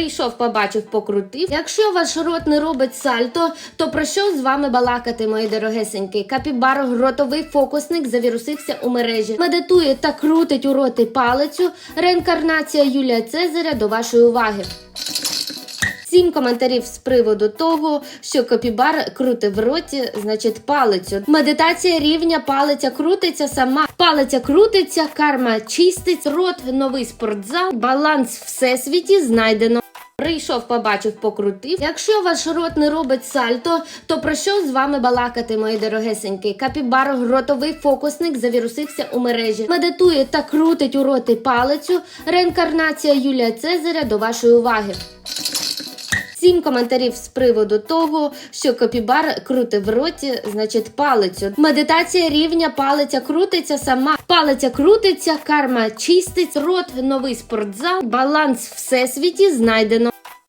Прийшов, побачив, покрутив. Якщо ваш рот не робить сальто, то про що з вами балакати, мої дорогесенькі? Капібаро ротовий фокусник завірусився у мережі. Медитує та крутить у роти палицю. Реінкарнація Юлія Цезаря до вашої уваги. Сім коментарів з приводу того, що копібар крутив в роті, значить палицю. Медитація рівня палиця крутиться сама. Палиця крутиться, карма чистить, рот, новий спортзал, баланс всесвіті знайдено. Прийшов, побачив, покрутив. Якщо ваш рот не робить сальто, то про що з вами балакати, мої дорогесенькі? Капібаро ротовий фокусник завірусився у мережі. Медитує та крутить у роти палицю. Реінкарнація Юлія Цезаря до вашої уваги. Сім коментарів з приводу того, що копібар крутив в роті, значить палицю. Медитація рівня палиця крутиться сама. Палиця крутиться, карма чистить, рот, новий спортзал, баланс всесвіті знайдено.